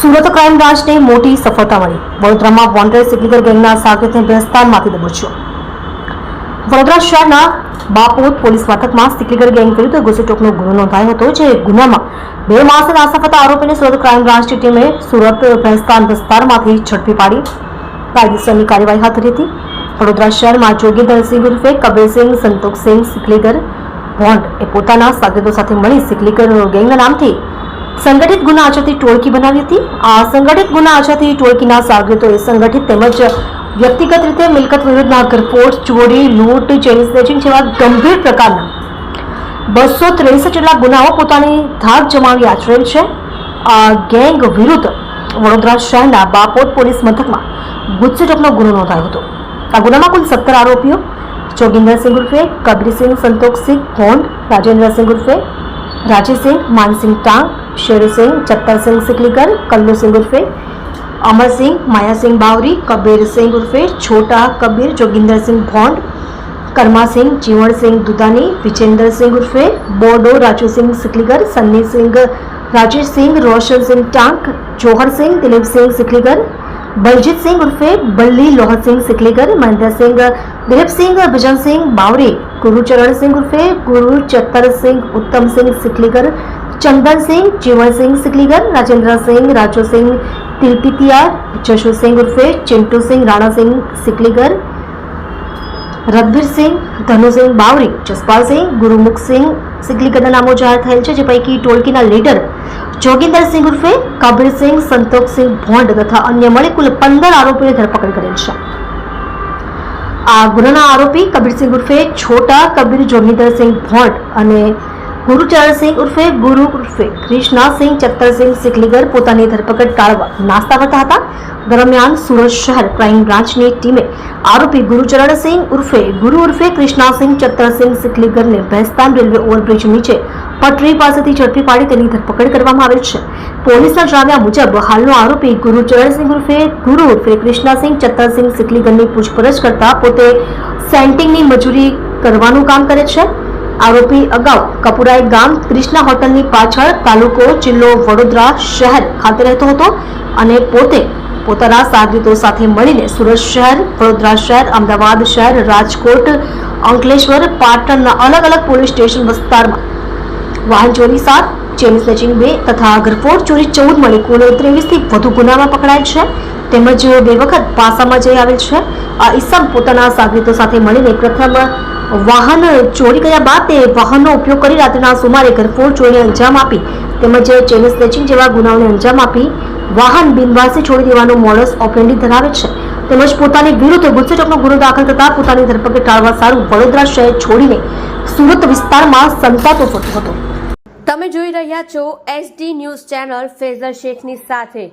Surat crime બ્રાન્ચને મોટી સફળતા મળી. વડોદરામાં વોન્ટેડ સિકલીગર ગેંગના સાગરને ભેસ્તાનમાંથી દબોચ્યો વડોદરા શહેરના બાપોદ પોલીસ મથકમાં સિકલીગર ગેંગ વિરુદ્ધ ગુસ્સેટોકનો ગુનો નોંધાયો હતો, જે ગુનામાં બે માસના નાસાફતા આરોપીને સુરત ક્રાઇમ બ્રાન્ચની ટીમે સુરત ભેસ્તાન વિસ્તારમાંથી ઝડપી પાડી. કાયદેસરની કાર્યવાહી હાથ ધરી હતી. વડોદરા શહેરમાં જોગીધરસિંહ ઉર્ફે કબીરસિંહ, સંતોષસિંહ સિકલીગર ભોંડ એ પોતાના સાગરીતો સાથે મળી સિકલીગર ગેંગના નામથી સંગઠિત ગુના આચરતી ટોળકી બનાવી હતી. આ સંગઠિત ગુના આચરતી ટોળકીના સાગરીતોએ સંગઠિત તેમજ વ્યક્તિગત રીતે મિલકત વિરુદ્ધના ઘરફોડ, ચોરી, લૂંટ ચેઇન સ્નેચિંગ જેવા ગંભીર પ્રકારના બસો ત્રેસઠ જેટલા ગુનાઓ પોતાની ધાક જમાવી આચરેલ છે. આ ગેંગ વિરુદ્ધ વડોદરા શહેરના બાપોટ પોલીસ મથકમાં ગુજસેટકનો ગુનો નોંધાયો હતો. આ ગુનામાં કુલ સત્તર આરોપીઓ જોગિંદરસિંહ ઉર્ફે, કબીરસિંહ સંતોષસિંહ હોંડ, રાજેન્દ્રસિંહ ઉર્ફે રાજેશસિંહ માનસિંહ ટાંગ શેરુસિંહ ચત્તરસિંહ સિકલીકર કલ્લુસિંહ ઉર્ફે અમરસિંહ માયાસિંહ બાવરી કબીરસિંહ ઉર્ફે છોટા કબીર જોગિંદરસિંહ ભોંડ કર્માસિંહ જીવણસિંહ દુધાની વિજેન્દ્રસિંહ ઉર્ફે બોડો રાજુસિંહ સિકલીગર સન્નીસિંહ રાજેશસિંહ રોશનસિંહ ટાંક જોહરસિંહ દિલીપસિંહ સિકલીગર બલજીતસિંહ ઉર્ફે બલ્લી લોહરસિંહ સિકલીગર મહેન્દ્રસિંહ દિલીપસિંહ ભજનસિંહ બાવરી ગુરુચરણસિંહ ઉર્ફે ગુરુ ચત્તરસિંહ ઉત્તમસિંહ સિકલીગર ચંદનસિંહ જીવણસિંહ સિકલીગર રાજેન્દ્રસિંહ રાજુસિંહ તિલપિતિયા જશુસિંહ ઉર્ફે ચિંટુસિંહ રાણાસિંહ સિકલીગર રઘબીરસિંહ ધનુસિંહ બાવરી જસપાલસિંહ ગુરુમુખસિંહ સિકલીગરના નામો જાહેર થયેલ છે, જે પૈકી ટોળકીના લીડર જોગિંદરસિંહ ઉર્ફે કબીરસિંહ સંતોષસિંહ ભોંડ તથા અન્ય મળી કુલ પંદર આરોપીની ધરપકડ કરેલ છે. આ ગુનાના આરોપી કબીરસિંહ ઉર્ફે છોટા કબીર જોગિંદરસિંહ ભોંડ અને ગુરુચરણસિંહ ઉર્ફે ગુરુ ઉર્ફે ક્રિષ્નાસિંહ ચત્તરસિંહ સિકલીગર પોતાની ધરપકડ ટાળવા નાસ્તા કરતા હતા. દરમિયાન સુરત શહેર ક્રાઇમ બ્રાન્ચની ટીમે આરોપી ગુરુચરણસિંહ ઉર્ફે ગુરુ ઉર્ફે ક્રિષ્નાસિંહ ચત્તરસિંહ સિકલીગરને ભેસ્તાન રેલવે ઓવરબ્રિજ નીચે પટરી પાસેથી ઝડપી પાડી તેની ધરપકડ કરવામાં આવેલ છે. પોલીસના જણાવ્યા મુજબ, હાલનો આરોપી ગુરુચરણસિંહ ઉર્ફે ગુરુ ઉર્ફે કૃષ્ણાસિંહ ચત્તરસિંહ સિકલીગરની પૂછપરછ કરતા પોતે સેન્ટિંગની મજૂરી કરવાનું કામ કરે છે. આરોપી અગાઉ કપુરાઈ ગામ ક્રિષ્ના હોટલની પાછળ તાલુકો જિલ્લો વડોદરા શહેર ખાતે રહેતો હતો અને પોતે પોતાના સાગરીતો સાથે મળીને સુરત શહેર, વડોદરા શહેર, અમદાવાદ શહેર, રાજકોટ, અંકલેશ્વર, પાટણના અલગ અલગ પોલીસ સ્ટેશન વિસ્તારમાં વાહન ચોરી સાત ચેન સ્નેચિંગ બે તથા ઘરફોડ ચોરી ચૌદ મળી કુલ ત્રેવીસથી વધુ ગુનામાં પકડાયેલ છે. તેમજ બે વખત પાસામાં જઈ આવેલ છે. આ ઈસમ પોતાના સાગરીતો સાથે મળીને પ્રથમ વાહન ચોરી કર્યા બાદ તે વાહનનો ઉપયોગ કરી રાત્રિના સુમારે ઘરફોડ ચોરીને અંજામ આપી તેમજ ચેન સ્નેચિંગ જેવા ગુનાઓને અંજામ આપી વાહન બિનવાસે છોડી દેવાનો મોડસ ઓપરેન્ડી ધરાવે છે. તેમજ પોતાની વિરુદ્ધ ગુસ્સેટકનો ગુનો દાખલ થતાં પોતાની ધરપકડ ટાળવા સારું વડોદરા શહેર છોડીને સુરત વિસ્તારમાં સંતાતો ફરતો હતો. તમે જોઈ રહ્યા છો એસડી ન્યૂઝ ચેનલ ફેઝર શેખની સાથે.